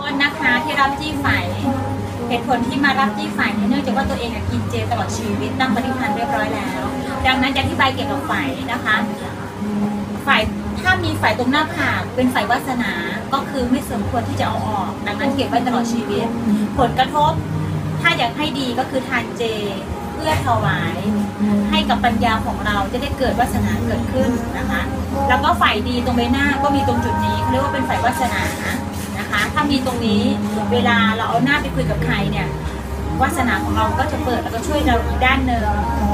อ้นนะคะที่รับจี้ไฝเหตุผลที่มารับจี้ไฝเนี่ยเนื่องจากว่าตัวเองกินเจตลอดชีวิตตั้งปฏิทานเรียบร้อยแล้ว ดังนั้นจะอธิบายเกี่ยวกับไฝนะคะไฝถ้ามีไฝตรงหน้าผากเป็นไฝวาสนาก็คือไม่สมควรที่จะเอาออก ดังนั้นเก็บไว้ตลอดชีวิต ผลกระทบถ้าอยากให้ดีก็คือทานเจเพื่อถวาย ให้กับปัญญาของเราจะได้เกิดวาสนาเกิดขึ้นนะคะ แล้วก็ฝ่ายดีตรงใบหน้าก็มีตรงจุดนี้เขาเรียกว่าเป็นฝ่ายวาสนานะ ถ้ามีตรงนี้เวลาเราเอาหน้าไปคุยกับใครเนี่ยวาสนาของเราก็จะเปิดแล้วก็ช่วยเราอีกด้านหนึ่ง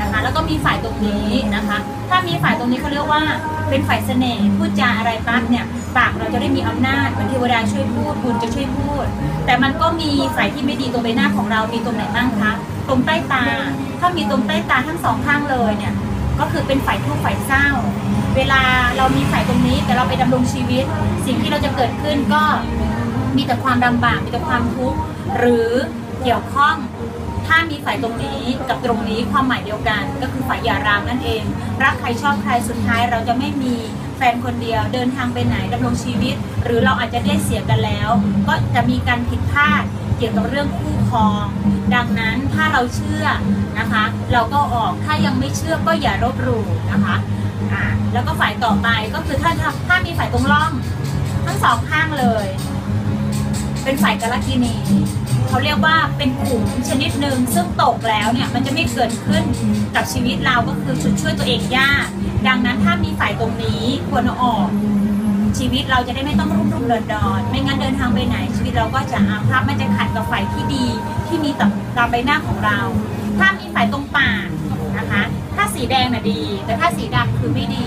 นะคะ แล้วก็มีฝ่ายตรงนี้นะคะ ถ้ามีฝ่ายตรงนี้เขาเรียกว่าเป็นฝ่ายเสน่ห์พูดจาอะไรปั๊บเนี่ยปากเราจะได้มีอำนาจเหมือนเทวดาช่วยพูดบุญจะช่วยพูด แต่มันก็มีฝ่ายที่ไม่ดีตรงใบหน้าของเรามีตรงไหนบ้างคะตรงใต้ตา ถ้ามีตรงใต้ตาทั้งสองข้างเลยเนี่ยก็คือเป็นฝ่ายทุกข์ฝ่ายเศร้า เวลาเรามีฝ่ายตรงนี้แต่เราไปดำรงชีวิต สิ่งที่เราจะเกิดขึ้นก็ มีแต่ความลำบากมีแต่ความทุกข์หรือเกี่ยวข้องถ้ามีฝ่ายตรงนี้กับตรงนี้ความหมายเดียวกัน ก็คือฝ่ายหย่าร้างนั่นเอง รักใครชอบใครสุดท้ายเราจะไม่มีแฟนคนเดียวเดินทางไปไหนดำรงชีวิต หรือเราอาจจะได้เสียกันแล้ว ก็จะมีการผิดพลาดเกี่ยวกับเรื่องคู่ครอง ดังนั้นถ้าเราเชื่อนะคะ เราก็ออกถ้ายังไม่เชื่อก็อย่ารบหลู่นะคะอ่าแล้วก็ฝ่ายต่อไปก็คือถ้าถ้าถ้ามีฝ่ายตรงร่อง ทั้งสองข้างเลย เป็นฝ่ายกาลกินีเขาเรียกว่าเป็นขุมชนิดหนึ่งซึ่งตกแล้วเนี่ยมันจะไม่เกิดขึ้นกับชีวิตเราก็คือชุดช่วยตัวเองยาก ดังนั้นถ้ามีฝ่ายตรงนี้ควรออกชีวิตเราจะได้ไม่ต้องรุ่มรุ่มเดินดอนไม่งั้นเดินทางไปไหน ชีวิตเราก็จะอาภัพมันจะขัดกับฝ่ายที่ดีที่มีต่อตามใบหน้าของเรา ถ้ามีฝ่ายตรงปากนะคะ ถ้าสีแดงน่ะดี แต่ถ้าสีดำคือไม่ดี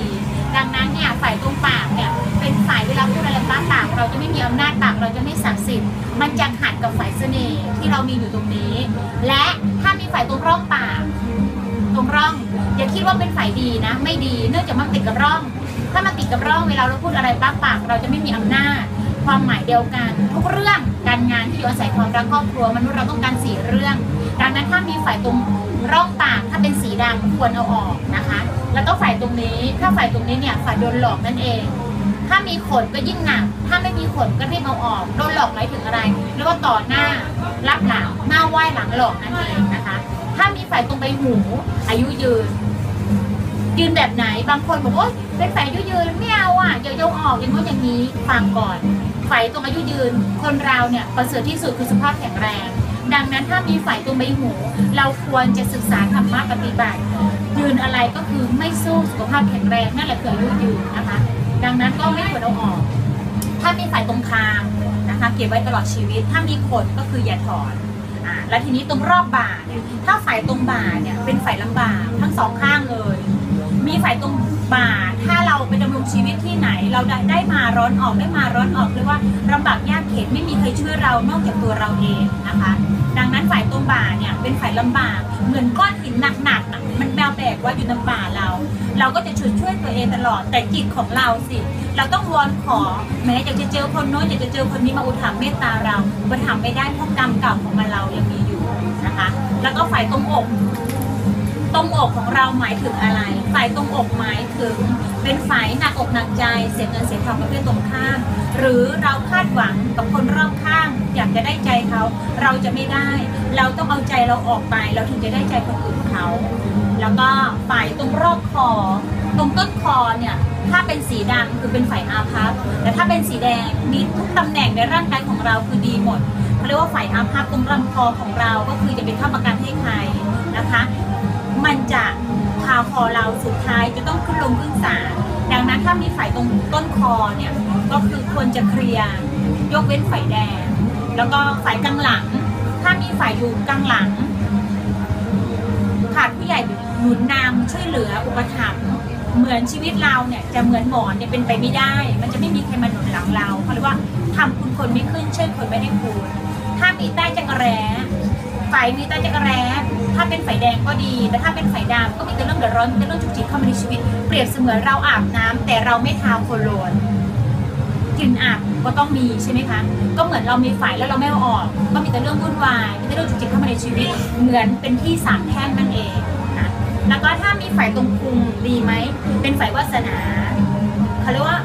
ดังนั้นเนี่ยฝ่ายตรงปากเนี่ยเป็นฝ่ายเวลาพูดอะไรบ้าปาก เราจะไม่มีอำนาจปากเราจะไม่ศักดิ์สิทธิ์มันจะขัดกับฝ่ายเสน่ห์ที่เรามีอยู่ตรงนี้ และถ้ามีฝ่ายตรงร่องปาก ตรงร่อง อย่าคิดว่าเป็นฝ่ายดีนะ ไม่ดีเนื่องจากมันติดกับร่อง ถ้ามันติดกับร่องเวลาเราพูดอะไรบ้าปาก เราจะไม่มีอำนาจ ความหมายเดียวกัน ทุกเรื่องการงานที่อยู่อาศัยความรักครอบครัวมนุษย์เราต้องการสี่เรื่อง ดังนั้นถ้ามีฝ่ายตรงร่องปากถ้าเป็นสีดำควรเอาออกนะคะ แล้วก็ฝ่ายตรงนี้ถ้าฝ่ายตรงนี้เนี่ยฝ่ายโดนหลอกนั่นเอง ถ้ามีขนก็ยิ่งหนัก ถ้าไม่มีขนก็รีบเอาออกโดนหลอกหมายถึงอะไรเรียกว่าต่อหน้ารับหลังหน้าไหว้หลังหลอกนั่นเองนะคะ ถ้ามีฝ่ายตรงใบหูอายุยืนยืนแบบไหนบางคนบอกว่าเป็นฝ่ายอายุยืนไม่เอาอะอย่าโยกออกอย่างนู้นอย่างนี้ฟังก่อน ไฝ่ตรงอายุยืน คนเราเนี่ยประเสริฐที่สุดคือสุขภาพแข็งแรง ดังนั้นถ้ามีไฝ่ตรงใบหู เราควรจะศึกษาธรรมะปฏิบัติ ยืนอะไรก็คือไม่สู้สุขภาพแข็งแรงนั่นแหละคืออายุยืนนะคะ ดังนั้นก็ไม่ควรเอาออก ถ้ามีไฝ่ตรงคางนะคะ เก็บไว้ตลอดชีวิต ถ้ามีขนก็คืออย่าถอนอ่าแล้วทีนี้ตรงรอบบ่าเนี่ยถ้าฝ่ายตรงบ่าเนี่ยเป็นฝ่ายลำบากทั้งสองข้างเลย มีฝ่ายตรงบ่าถ้าเราไปดำรงชีวิตที่ไหน เราได้ได้มาร้อนออกได้มาร้อนออกเรียกว่าลำบากยากเข็นไม่มีใครช่วยเรานอกจากตัวเราเองนะคะ ดังนั้นฝ่ายตรงบ่าเนี่ยเป็นฝ่ายลำบากเหมือนก้อนหินหนักๆมันแบวแบกว่าอยู่ในบ่าเรา เราก็จะช่วยช่วยตัวเองตลอดแต่จิตของเราสิ เราต้องวอนขอแม้อยากจะเจอคนโน้นอยากจะเจอคนนี้มาอุทามเมตตาเราอุปถัมภ์ไม่ได้เพราะกรรมเก่าของมันเรายังมีอยู่นะคะ แล้วก็ฝ่ายตรงอก ตรงอกของเราหมายถึงอะไร ฝ่ายตรงอกหมายถึง เป็นฝ่ายหนักอกหนักใจ เสียเงินเสียทองประเภทตรงข้าม หรือเราคาดหวังกับคนรอบข้าง อยากจะได้ใจเขา เราจะไม่ได้ เราต้องเอาใจเราออกไป เราถึงจะได้ใจคนอื่นเขา แล้วก็ฝ่ายตรงรอบคอ ตรงต้นคอเนี่ย ถ้าเป็นสีดำคือเป็นฝ่ายอาภัพ แต่ถ้าเป็นสีแดงมีทุกตำแหน่งในร่างกายของเราคือดีหมดเขาเรียกว่าฝ่ายอาภัพตรงลำคอของเราก็คือจะเป็นข้าประกันให้ใครนะคะ มันจะพาคอเราสุดท้ายจะต้องขึ้นลงขึ้นศาลดังนั้นถ้ามีฝ่ายตรงต้นคอเนี่ยก็คือควรจะเคลียร์ยกเว้นฝ่ายแดง แล้วก็ฝ่ายกลางหลัง ถ้ามีฝ่ายอยู่กลางหลังขาดผู้ใหญ่หนุนนำช่วยเหลืออุปถัมภ์เหมือนชีวิตเราเนี่ยจะเหมือนหมอนเนี่ยเป็นไปไม่ได้ มันจะไม่มีใครมาหนุนหลังเราเขาเรียกว่าทำคุณคนไม่ขึ้นช่วยคนไม่ได้คุณถ้ามีใต้จักรแร้ฝ่ายมีใต้จักรแร้ ถ้าเป็นฝ่ายแดงก็ดี แต่ถ้าเป็นฝ่ายดำก็มีแต่เรื่องเดือดร้อนมีแต่เรื่องจุกจิกเข้ามาในชีวิต เปรียบเสมือนเราอาบน้ำแต่เราไม่ทาโคโลนกลิ่นอับก็ต้องมีใช่ไหมคะ ก็เหมือนเรามีไฟแล้วเราไม่เอาออก ก็มีแต่เรื่องวุ่นวายมีแต่เรื่องจุกจิกเข้ามาในชีวิต เหมือนเป็นที่สามแพร่งนั่นเองนะแล้วก็ถ้ามีไฟตรงพุงดีไหมเป็นไฟวาสนาเขาเรียกว่า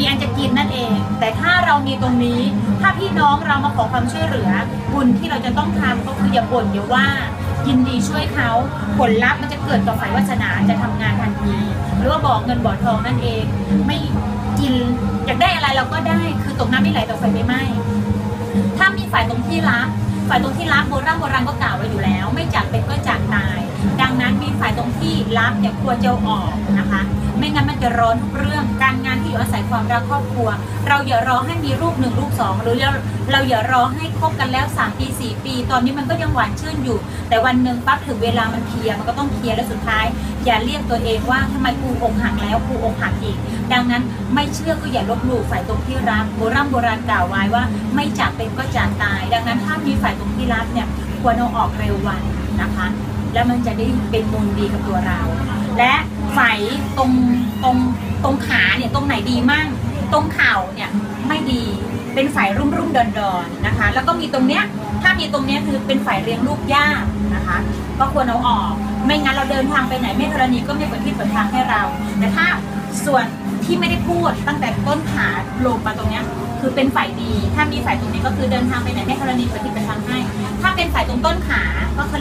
มีอันจะกินนั่นเอง แต่ถ้าเรามีตรงนี้ ถ้าพี่น้องเรามาขอความช่วยเหลือ บุญที่เราจะต้องทำก็คืออย่าบ่นอย่าว่า ยินดีช่วยเขาผลลัพธ์มันจะเกิดกับฝ่ายวาสนาจะทำงานทันทีหรือว่าบอกเงินบ่อทองนั่นเอง ไม่กินอยากได้อะไรเราก็ได้ คือตกน้ำไม่ไหลตกไฟไม่ไหม้ถ้ามีฝ่ายตรงที่รักฝ่ายตรงที่รักโบราณโบราณก็กล่าวไว้อยู่แล้ว ไม่จากเป็นก็จากตาย ที่รักเนี่ยควรจะอาออกนะคะ ไม่งั้นมันจะร้อนทุกเรื่องการงานที่อยู่อาศัยความรักครอบครัว เราอย่ารอให้มีลูกหนึ่งลูกสองหรือเราเราอย่ารอให้คบกันแล้ว3ปี4ปี ตอนนี้มันก็ยังหวานชื่นอยู่ แต่วันหนึ่งปั๊บถึงเวลามันเคลียร์มันก็ต้องเคลียร์แล้วสุดท้าย อย่าเรียกตัวเองว่าทำไมกูอกหักแล้วกูอกหักอีก ดังนั้นไม่เชื่อก็อย่าลบหลู่ฝ่ายตรงที่รักโบราณโบราณกล่าวไว้ว่า ไม่จากเป็นก็จากตาย ดังนั้นถ้ามีฝ่ายตรงที่รักเนี่ยควรเอาออกเร็ววันนะคะ แล้วมันจะได้เป็นมูลดีกับตัวเรา และฝ่ายตรงตรงตรงขาเนี่ยตรงไหนดีมั่ง ตรงเข่าเนี่ยไม่ดีเป็นฝ่ายรุ่มรุ่มดอนดอนนะคะ แล้วก็มีตรงเนี้ยถ้ามีตรงเนี้ยคือเป็นฝ่ายเลี้ยงลูกยากนะคะ ก็ควรเอาออก ไม่งั้นเราเดินทางไปไหนแม่ธรณีก็ไม่เปิดที่เปิดทางให้เรา แต่ถ้าส่วนที่ไม่ได้พูดตั้งแต่ต้นขาลงมาตรงเนี้ยคือเป็นฝ่ายดี ถ้ามีฝ่ายตรงนี้ก็คือเดินทางไปไหนแม่ธรณีเปิดที่เปิดทางให้ ถ้าเป็นฝ่ายตรงต้นขา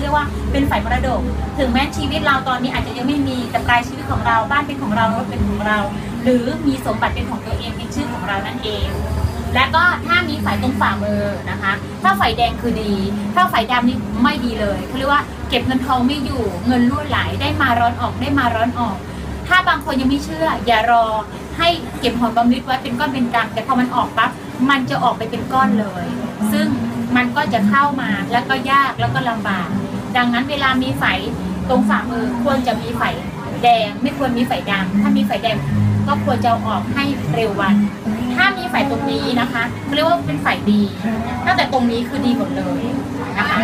รียกว่าเป็นฝ่ายมรดก ถึงแม้ชีวิตเราตอนนี้อาจจะยังไม่มีแต่ปลายชีวิตของเราบ้านเป็นของเรารถเป็นของเรา หรือมีสมบัติเป็นของตัวเองเป็นชื่อของเรานั่นเอง และก็ถ้ามีฝ่ายตรงฝ่ามือนะคะ ถ้าฝ่ายแดงคือดี ถ้าฝ่ายดำนี่ไม่ดีเลยเขาเรียกว่าเก็บเงินทองไม่อยู่เงินรั่วไหลได้มาร้อนออกได้มาร้อนออก ถ้าบางคนยังไม่เชื่อ อย่ารอให้เก็บหอมรอมริบไว้เป็นก้อนเป็นกำแต่พอมันออกปั๊บมันจะออกไปเป็นก้อนเลย ซึ่งมันก็จะเข้ามาแล้วก็ยากแล้วก็ลำบาก ดังนั้นเวลามีไฝตรงฝ่ามือควรจะมีไฝแดง ไม่ควรมีไฝดำถ้ามีไฝแดงก็ควรจะออกให้เร็ววัน ถ้ามีไฝตรงนี้นะคะเรียกว่าเป็นไฝดีตั้งแต่ตรงนี้คือดีหมดเลยนะคะ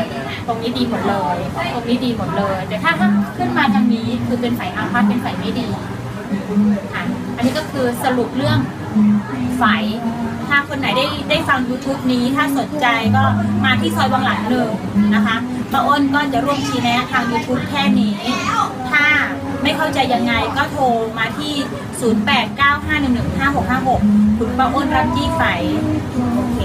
ตรงนี้ดีหมดเลย ตรงนี้ดีหมดเลย แต่ถ้าถ้าขึ้นมาทางนี้คือเป็นไฝอาพาธเป็นไฝไม่ดีค่ะอันนี้ก็คือสรุปเรื่องไฝ ถ้าคนไหนได้ได้ฟัง YouTube นี้ถ้าสนใจก็มาที่ซอยบางหลังหนึ่งนะคะป้าอ้นก็จะร่วมชี้แนะทาง YouTube แค่นี้ ถ้าไม่เข้าใจยังไงก็โทรมาที่ 0895115656 คุณป้าอ้นรับจี้ไฟโอเค